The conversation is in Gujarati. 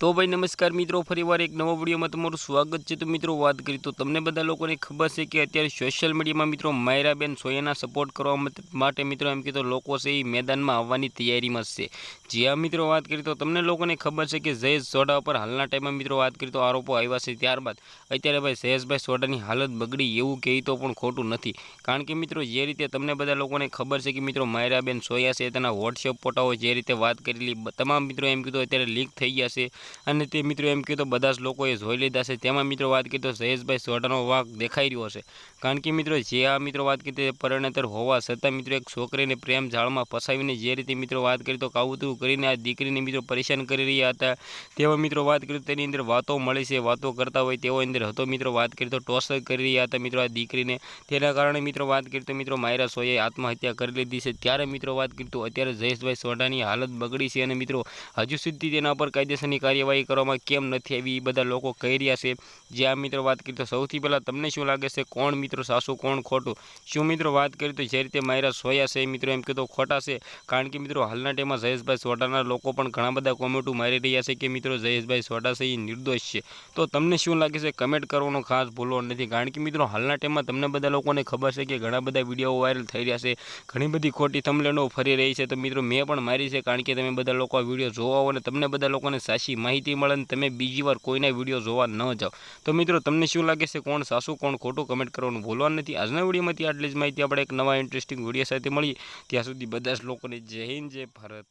તો ભાઈ નમસ્કાર મિત્રો, ફરીવાર એક નવો વિડીયોમાં તમારું સ્વાગત છે. તો મિત્રો, વાત કરી તો તમને બધા લોકોને ખબર છે કે અત્યારે સોશિયલ મીડિયામાં મિત્રો માયરાબેન સોયાના સપોર્ટ કરવા માટે મિત્રો એમ કીધો લોકો છે એ મેદાનમાં આવવાની તૈયારીમાં છે. જ્યાં મિત્રો વાત કરી તો તમને લોકોને ખબર છે કે જયેશ સોઢા ઉપર હાલના ટાઈમમાં મિત્રો વાત કરી તો આરોપો આવ્યા છે ત્યારબાદ. અત્યારે ભાઈ જયેશભાઈ સોઢાની હાલત બગડી એવું કહી તો પણ ખોટું નથી. કારણ કે મિત્રો, જે રીતે તમને બધા લોકોને ખબર છે કે મિત્રો માયરાબેન સોયા છે, તેના વોટ્સએપ ફોટાઓ જે રીતે વાત કરેલી તમામ મિત્રો એમ કીધું અત્યારે લીક થઈ ગયા છે. અને તે મિત્રો એમ કીધું, બધા જ લોકોએ જોઈ લીધા છે. તેમાં મિત્રો વાત કરી તો જયેશભાઈ સોઢાનો વાંક દેખાઈ રહ્યો છે. કારણ કે મિત્રો, જે આ મિત્રો વાત કરી તે પરણતર હોવા છતાં મિત્રો એક છોકરીને પ્રેમ જાળમાં ફસાવીને જે રીતે મિત્રો વાત કરી તો કાવતું કરીને આ દીકરીને મિત્રો પરેશાન કરી રહ્યા હતા. તેવા મિત્રો વાત કરી તેની અંદર વાતો મળી છે, વાતો કરતા હોય તેવો અંદર હતો મિત્રો, વાત કરી તો ટોર્ચર કરી રહ્યા હતા મિત્રો આ દીકરીને. તેના કારણે મિત્રો વાત કરી તો મિત્રો માયરા સોએ આત્મહત્યા કરી લીધી છે. ત્યારે મિત્રો વાત કરી તો અત્યારે જયેશભાઈ સોઢાની હાલત બગડી છે અને મિત્રો હજુ સુધી તેના પર કાયદેસરની કાર્યવાહી કરવામાં કેમ નથી આવી એ બધા લોકો કહી રહ્યા છે. જે આ મિત્રો વાત કરી તો સૌથી પહેલાં તમને શું લાગે છે? કોણ મિત્રો સાસુ, કોણ ખોટું? શું મિત્રો વાત કરી તો જે રીતે માયરા સોયા છે એ મિત્રો એમ કીધું ખોટા છે. કારણ કે મિત્રો હાલના ટાઈમમાં જયેશભાઈ સોઢાના લોકો પણ ઘણા બધા કોમેન્ટો મારી રહ્યા છે કે મિત્રો જયેશભાઈ સોઢા છે એ નિર્દોષ છે. તો તમને શું લાગે છે? કમેન્ટ કરવાનો ખાસ ભૂલો નથી. કારણ કે મિત્રો હાલના ટાઈમમાં તમને બધા લોકોને ખબર છે કે ઘણા બધા વીડિયો વાયરલ થઈ રહ્યા છે. ઘણી બધી ખોટી થમલેનો ફરી રહી છે. તો મિત્રો મેં પણ મારી છે. કારણ કે તમે બધા લોકો આ વીડિયો જોવા હો અને તમને બધા લોકોને સાચી માહિતી મળે અને તમે બીજી વાર કોઈના વીડિયો જોવા ન જાઓ. તો મિત્રો, તમને શું લાગે છે? કોણ સાસુ, કોણ ખોટું કમેન્ટ કરવાનું ભૂલવાનું નથી. આજના વિડીયોમાંથી આટલી જ માહિતી. આપણે એક નવા ઇન્ટરેસ્ટિંગ વીડિયો સાથે મળીએ. ત્યાં સુધી બધા જ લોકોને જય હિન્દ, જય ભારત.